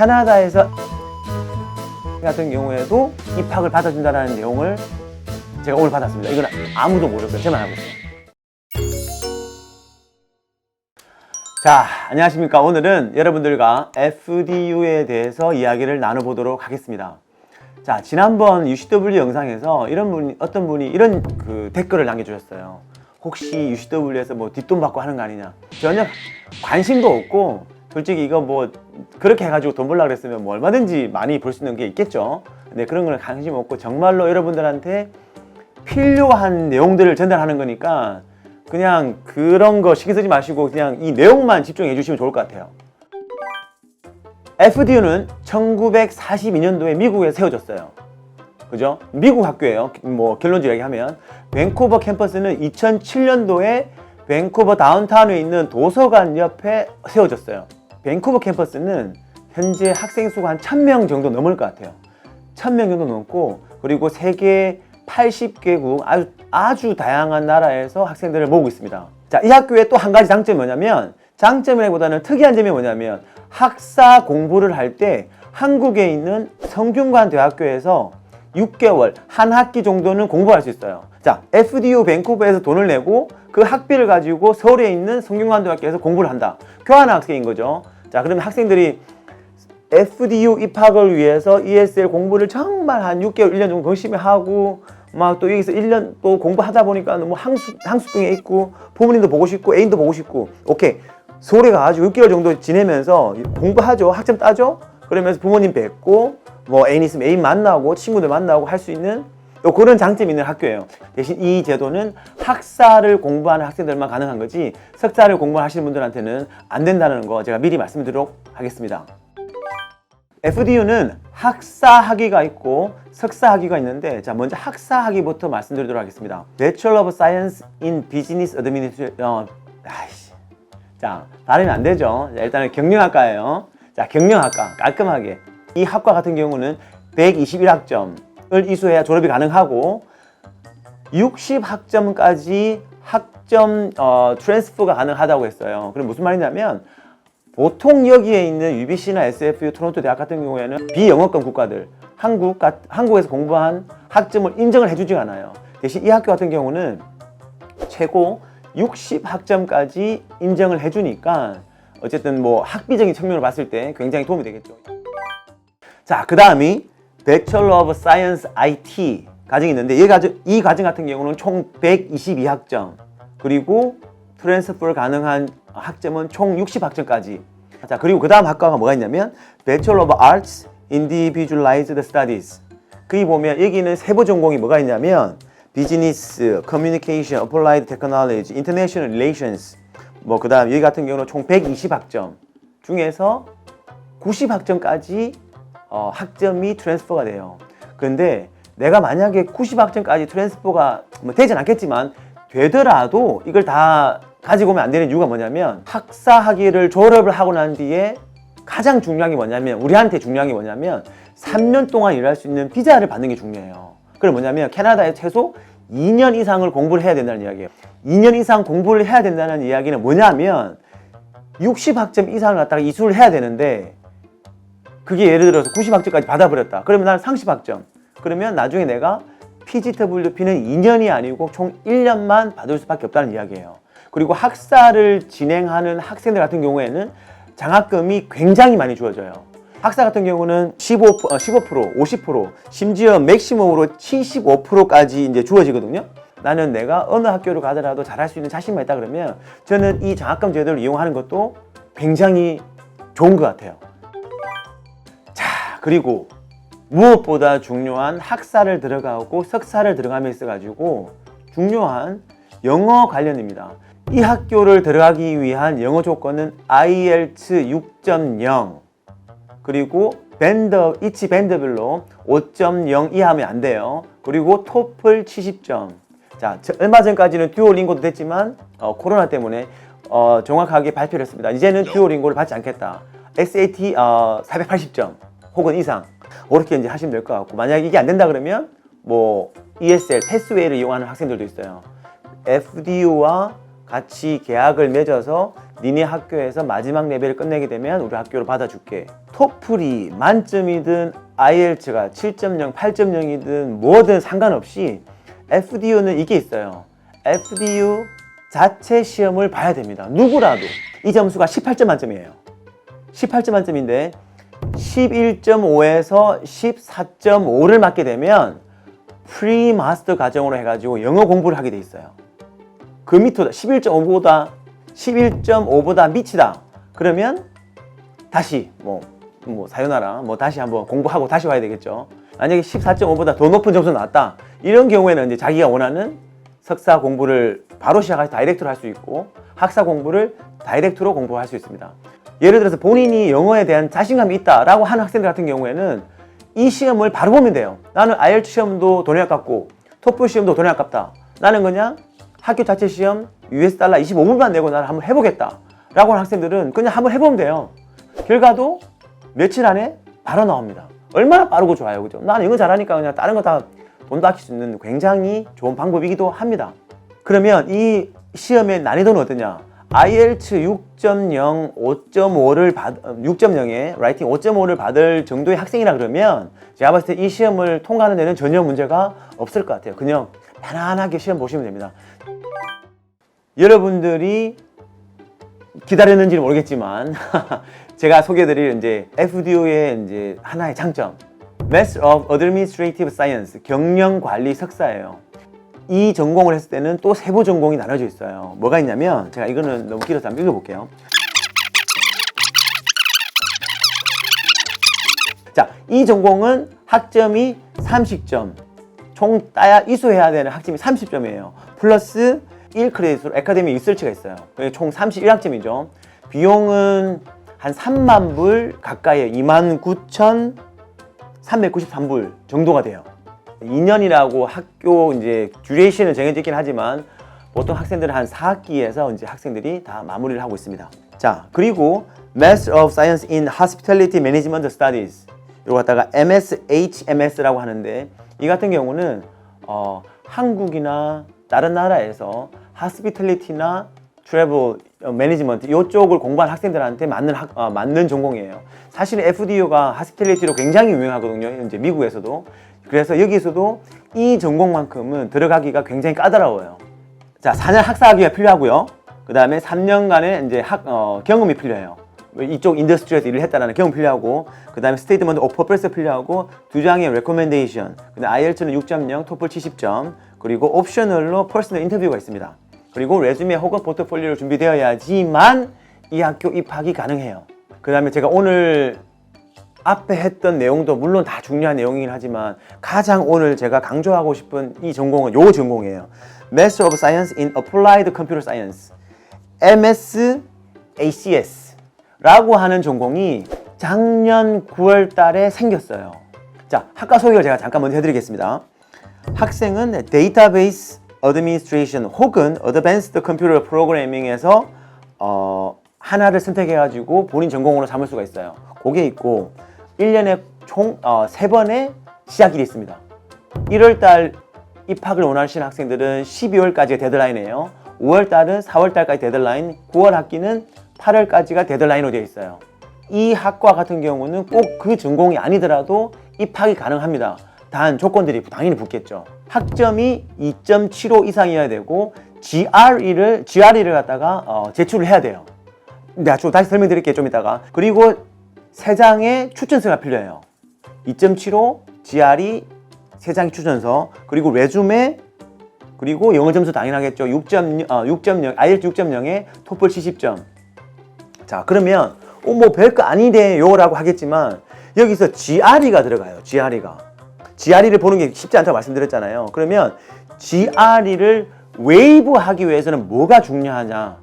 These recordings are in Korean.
캐나다에서 같은 경우에도 입학을 받아준다는 내용을 제가 오늘 받았습니다. 이건 아무도 모르고요. 제만 알고 있어요. 자, 안녕하십니까. 오늘은 여러분들과 FDU에 대해서 이야기를 나눠보도록 하겠습니다. 자, 지난번 UCW 영상에서 이런 분이, 어떤 분이 이런 그 댓글을 남겨주셨어요. 혹시 UCW에서 뭐 뒷돈 받고 하는 거 아니냐. 전혀 관심도 없고, 솔직히 이거 뭐 그렇게 해가지고 돈 벌라 그랬으면 뭐 얼마든지 많이 벌 수 있는 게 있겠죠. 근데 그런 거는 관심 없고, 정말로 여러분들한테 필요한 내용들을 전달하는 거니까 그냥 그런 거 신경 쓰지 마시고 그냥 이 내용만 집중해 주시면 좋을 것 같아요. FDU는 1942년도에 미국에 세워졌어요. 그죠? 미국 학교예요. 뭐 결론적으로 얘기하면 밴쿠버 캠퍼스는 2007년도에 밴쿠버 다운타운에 있는 도서관 옆에 세워졌어요. 밴쿠버 캠퍼스는 현재 학생 수가 한 1000명 정도 넘을 것 같아요. 1000명 정도 넘고 그리고 세계 80개국 아주, 아주 다양한 나라에서 학생들을 모으고 있습니다. 자, 이 학교의 또 한 가지 장점이 뭐냐면 장점이라기보다는 특이한 점이 뭐냐면 학사 공부를 할 때 한국에 있는 성균관 대학교에서 6개월 한 학기 정도는 공부할 수 있어요. 자, FDU 밴쿠버에서 돈을 내고 그 학비를 가지고 서울에 있는 성균관 대학교에서 공부를 한다. 교환 학생인 거죠. 자, 그러면 학생들이 FDU 입학을 위해서 ESL 공부를 정말 한 6개월, 1년 정도 열심히 하고 막 또 여기서 1년 또 공부하다 보니까 너무 항수, 항수병에 있고 부모님도 보고 싶고 애인도 보고 싶고 오케이 서울에 가가지고 6개월 정도 지내면서 공부하죠 학점 따죠 그러면서 부모님 뵙고 뭐 애인 있으면 애인 만나고 친구들 만나고 할 수 있는 요 그런 장점이 있는 학교예요 대신 이 제도는 학사를 공부하는 학생들만 가능한 거지 석사를 공부하시는 분들한테는 안 된다는 거 제가 미리 말씀드리도록 하겠습니다 FDU는 학사 학위가 있고 석사 학위가 있는데 자 먼저 학사 학위부터 말씀드리도록 하겠습니다. Bachelor of Science in Business Administration 어, 아이씨. 자 발음이 안 되죠. 자, 일단은 경영학과예요. 자 경영학과 깔끔하게 이 학과 같은 경우는 121학점 을 이수해야 졸업이 가능하고 60학점까지 학점 어, 트랜스퍼가 가능하다고 했어요. 그럼 무슨 말이냐면 보통 여기에 있는 UBC나 SFU, 토론토 대학 같은 경우에는 비영어권 국가들, 한국, 가- 한국에서 공부한 학점을 인정을 해주지 않아요. 대신 이 학교 같은 경우는 최고 60학점까지 인정을 해주니까 어쨌든 뭐 학비적인 측면으로 봤을 때 굉장히 도움이 되겠죠. 자, 그 다음이 Bachelor of Science IT 과정이 있는데 이 과정, 이 과정 같은 경우는 총 122학점. 그리고 트랜스퍼 가능한 학점은 총 60학점까지. 자 그리고 그 다음 학과가 뭐가 있냐면 Bachelor of Arts Individualized Studies. 거기 보면 여기는 세부 전공이 뭐가 있냐면 비즈니스, 커뮤니케이션, 어플라이드 테크놀로지, 인터내셔널 릴레이션스 뭐 그 다음 여기 같은 경우는 총 120학점. 중에서 90학점까지 어, 학점이 트랜스퍼가 돼요. 근데 내가 만약에 90학점까지 트랜스퍼가 뭐 되진 않겠지만 되더라도 이걸 다 가지고 오면 안 되는 이유가 뭐냐면 학사 학위를 졸업을 하고 난 뒤에 가장 중요한 게 뭐냐면 우리한테 중요한 게 뭐냐면 3년 동안 일할 수 있는 비자를 받는 게 중요해요. 그럼 뭐냐면 캐나다에 최소 2년 이상을 공부를 해야 된다는 이야기예요. 2년 이상 공부를 해야 된다는 이야기는 뭐냐면 60학점 이상을 갖다가 이수를 해야 되는데 그게 예를 들어서 90학점까지 받아버렸다. 그러면 나는 30학점. 그러면 나중에 내가 PGWP는 2년이 아니고 총 1년만 받을 수밖에 없다는 이야기예요. 그리고 학사를 진행하는 학생들 같은 경우에는 장학금이 굉장히 많이 주어져요. 학사 같은 경우는 15, 어, 15%, 50%, 심지어 맥시멈으로 75%까지 이제 주어지거든요. 나는 내가 어느 학교를 가더라도 잘할 수 있는 자신만 있다 그러면 저는 이 장학금 제도를 이용하는 것도 굉장히 좋은 것 같아요. 자, 그리고 무엇보다 중요한 학사를 들어가고 석사를 들어감에 있어 가지고 중요한 영어 관련입니다. 이 학교를 들어가기 위한 영어 조건은 IELTS 6.0 그리고 밴더 이치 밴드별로 5.0 이하면 안 돼요. 그리고 토플 70점. 자, 저- 얼마 전까지는 듀오링고도 됐지만 어, 코로나 때문에 어, 정확하게 발표를 했습니다. 이제는 듀오링고를 받지 않겠다. SAT 어, 480점 혹은 이상 그렇게 이제 하시면 될 것 같고 만약 이게 안 된다 그러면 뭐 ESL 패스웨이를 이용하는 학생들도 있어요. FDU와 같이 계약을 맺어서 니네 학교에서 마지막 레벨을 끝내게 되면 우리 학교로 받아줄게. 토플이 만점이든 IELTS가 7.0, 8.0이든 뭐든 상관없이 FDU는 이게 있어요. FDU 자체 시험을 봐야 됩니다. 누구라도 이 점수가 18점 만점이에요. 18점 만점인데 11.5에서 14.5를 맞게 되면 프리 마스터 과정으로 해가지고 영어 공부를 하게 돼 있어요. 그 밑보다 11.5보다 11.5보다 밑이다. 그러면 다시 뭐, 뭐 사요나라 뭐 다시 한번 공부하고 다시 와야 되겠죠. 만약에 14.5보다 더 높은 점수 나왔다. 이런 경우에는 이제 자기가 원하는 석사 공부를 바로 시작해서 다이렉트로 할 수 있고 학사 공부를 다이렉트로 공부할 수 있습니다. 예를 들어서 본인이 영어에 대한 자신감이 있다라고 하는 학생들 같은 경우에는 이 시험을 바로 보면 돼요. 나는 IELTS 시험도 돈이 아깝고 토플 시험도 돈이 아깝다. 나는 그냥 학교 자체 시험 US 달러 25불만 내고 나는 한번 해보겠다. 라고 하는 학생들은 그냥 한번 해보면 돼요. 결과도 며칠 안에 바로 나옵니다. 얼마나 빠르고 좋아요. 그죠? 나는 이거 잘하니까 그냥 다른 거 다 돈도 아낄 수 있는 굉장히 좋은 방법이기도 합니다. 그러면 이 시험의 난이도는 어떠냐? IELTS 6.0, 5.5를 받, 6.0에 라이팅 5.5를 받을 정도의 학생이라 그러면 제가 봤을 때 이 시험을 통과하는 데는 전혀 문제가 없을 것 같아요. 그냥 편안하게 시험 보시면 됩니다. 여러분들이 기다렸는지는 모르겠지만 제가 소개해드릴 이제 FDU의 이제 하나의 장점 Master of Administrative Science 경영 관리 석사예요. 이 전공을 했을 때는 또 세부 전공이 나눠져 있어요. 뭐가 있냐면 제가 이거는 너무 길어서 한번 읽어볼게요. 자, 이 전공은 학점이 30점, 총 따야 이수해야 되는 학점이 30점이에요. 플러스 1크레딧으로 에카데미 리서치가 있어요. 총 31학점이죠. 비용은 한 3만 불 가까이 2만 9천 393불 정도가 돼요. 2년이라고 학교 이제 듀레이션은 정해져 있긴 하지만 보통 학생들은 한 4학기에서 이제 학생들이 다 마무리를 하고 있습니다. 자, 그리고 Master of Science in Hospitality Management Studies 이거 갖다가 MSHMS라고 하는데 이 같은 경우는 어, 한국이나 다른 나라에서 hospitality나 travel 매니지먼트 이쪽을 공부한 학생들한테 맞는 학, 어, 맞는 전공이에요. 사실 FDU가 hospitality로 굉장히 유명하거든요. 이제 미국에서도. 그래서 여기서도 이 전공만큼은 들어가기가 굉장히 까다로워요. 자, 4년 학사학위가 필요하고요. 그 다음에 3년간의 이제 학, 어, 경험이 필요해요. 이쪽 인더스트리에서 일을 했다는 경험 필요하고, 그 다음에 스테이트먼트 오퍼 프레스 필요하고, 두 장의 레코멘데이션, 근데 IELTS는 6.0, 토플 70점, 그리고 옵셔널로 퍼스널 인터뷰가 있습니다. 그리고 레주메 혹은 포트폴리오를 준비되어야지만 이 학교 입학이 가능해요. 그 다음에 제가 오늘 앞에 했던 내용도 물론 다 중요한 내용이긴 하지만 가장 오늘 제가 강조하고 싶은 이 전공은 요 전공이에요. Master of Science in Applied Computer Science, MSACS 라고 하는 전공이 작년 9월 달에 생겼어요. 자, 학과 소개를 제가 잠깐 먼저 해드리겠습니다. 학생은 데이터베이스 어드미니스트레이션 혹은 어드밴스드 컴퓨터 프로그래밍에서 어, 하나를 선택해가지고 본인 전공으로 삼을 수가 있어요. 그게 있고 1년에 총 어, 3번의 시작일이 있습니다. 1월달 입학을 원하시는 학생들은 12월까지가 데드라인이에요. 5월달은 4월달까지 데드라인, 9월 학기는 8월까지가 데드라인으로 되어 있어요. 이 학과 같은 경우는 꼭 그 전공이 아니더라도 입학이 가능합니다. 단 조건들이 당연히 붙겠죠. 학점이 2.75 이상이어야 되고 GRE를 GRE를 갖다가 어, 제출을 해야 돼요. 내가 좀 다시 설명드릴게요 좀 이따가. 그리고 세 장의 추천서가 필요해요. 2.75 GRE 세 장의 추천서 그리고 레주메 그리고 영어 점수 당연하겠죠. 6.0 어, 6.0 IELTS 6.0에 토플 70점. 자 그러면 어, 뭐 별거 아니대요라고 하겠지만 여기서 GRE가 들어가요. GRE가 GRE를 보는 게 쉽지 않다고 말씀드렸잖아요. 그러면 GRE를 웨이브하기 위해서는 뭐가 중요하냐?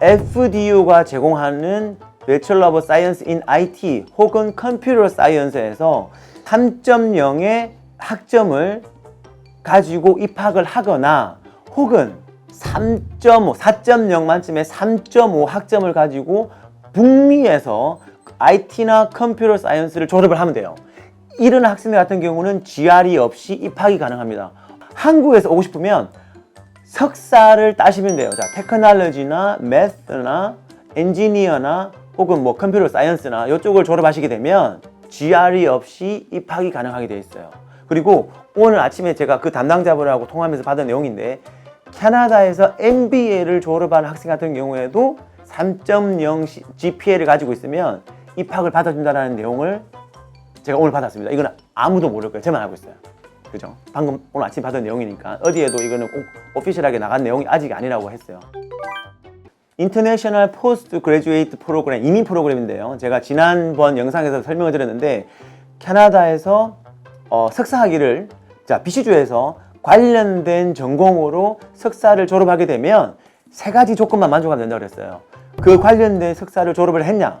FDU가 제공하는 Of Science in IT 혹은 Computer Science에서 3.0의 학점을 가지고 입학을 하거나 혹은 3.5, 4.0 만점에 3.5 학점을 가지고 북미에서 IT나 컴퓨터 사이언스를 졸업을 하면 돼요. 이런 학생들 같은 경우는 GRE 없이 입학이 가능합니다. 한국에서 오고 싶으면 석사를 따시면 돼요. 자, 테크놀로지나 매스나 엔지니어나 혹은 뭐 컴퓨터 사이언스나 이쪽을 졸업하시게 되면 GRE 없이 입학이 가능하게 되어 있어요. 그리고 오늘 아침에 제가 그 담당자분하고 통화하면서 받은 내용인데 캐나다에서 MBA를 졸업한 학생 같은 경우에도 3.0 GPA를 가지고 있으면 입학을 받아준다는 내용을 제가 오늘 받았습니다. 이건 아무도 모를 거예요. 저만 알고 있어요. 그죠? 방금 오늘 아침 받은 내용이니까 어디에도 이거는 꼭 오피셜하게 나간 내용이 아직 아니라고 했어요. 인터내셔널 포스트 그레듀에이트 프로그램 이민 프로그램인데요. 제가 지난번 영상에서 설명을 드렸는데 캐나다에서 어, 석사 학위를 자 BC주에서 관련된 전공으로 석사를 졸업하게 되면 세 가지 조건만 만족하면 된다고 그랬어요. 그 관련된 석사를 졸업을 했냐?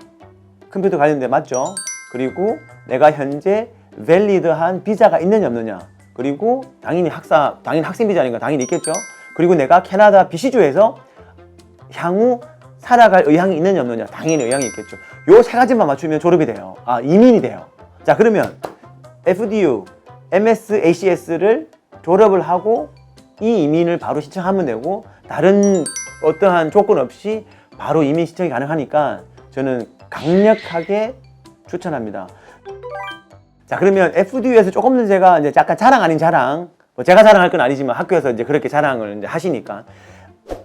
컴퓨터 관련된 맞죠? 그리고 내가 현재 밸리드한 비자가 있느냐 없느냐? 그리고 당연히 학사 당연히 학생 비자니까 당연히 있겠죠. 그리고 내가 캐나다 BC주에서 향후 살아갈 의향이 있느냐 없느냐 당연히 의향이 있겠죠. 요 세 가지만 맞추면 졸업이 돼요. 아 이민이 돼요. 자 그러면 FDU, MS, ACS를 졸업을 하고 이 이민을 바로 신청하면 되고 다른 어떠한 조건 없이 바로 이민 신청이 가능하니까 저는 강력하게 추천합니다. 자 그러면 FDU에서 조금 더 제가 이제 약간 자랑 아닌 자랑 뭐 제가 자랑할 건 아니지만 학교에서 이제 그렇게 자랑을 이제 하시니까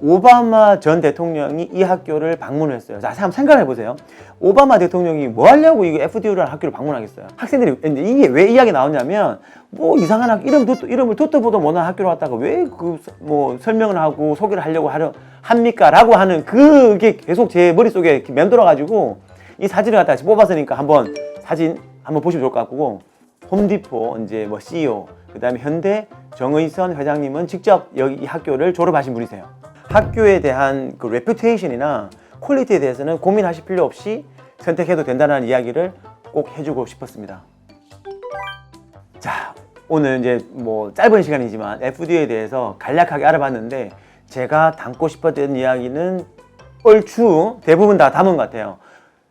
오바마 전 대통령이 이 학교를 방문했어요. 자, 한번 생각해 보세요. 오바마 대통령이 뭐 하려고 이 FDU라는 학교를 방문하겠어요? 학생들이 이게 왜 이야기 나오냐면 뭐 이상한 학 이름 듣 이름을 듣도 보도 못한 학교로 왔다가 왜 그 뭐 설명을 하고 소개를 하려고 하려 합니까?라고 하는 그게 계속 제 머릿속에 맴돌아 가지고 이 사진을 갖다가 뽑았으니까 한번 사진 한번 보시면 좋을 것 같고 홈디포 이제 뭐 CEO 그다음에 현대 정의선 회장님은 직접 여기 이 학교를 졸업하신 분이세요. 학교에 대한 그 레퓨테이션이나 퀄리티에 대해서는 고민하실 필요 없이 선택해도 된다는 이야기를 꼭 해주고 싶었습니다. 자, 오늘 이제 뭐 짧은 시간이지만 FDA에 대해서 간략하게 알아봤는데 제가 담고 싶었던 이야기는 얼추 대부분 다 담은 것 같아요.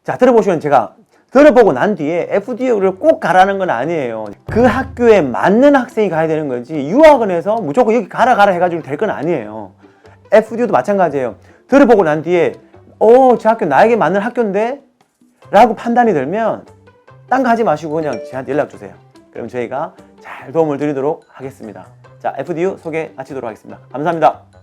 자, 들어보시면 제가 들어보고 난 뒤에 FDA를 꼭 가라는 건 아니에요. 그 학교에 맞는 학생이 가야 되는 거지 유학원에서 무조건 여기 가라 가라 해가지고 될 건 아니에요. FDA도 마찬가지예요. 들어보고 난 뒤에 어, 저 학교 나에게 맞는 학교인데? 라고 판단이 들면 딴 거 하지 마시고 그냥 저한테 연락 주세요. 그럼 저희가 잘 도움을 드리도록 하겠습니다. 자, FDU 소개 마치도록 하겠습니다. 감사합니다.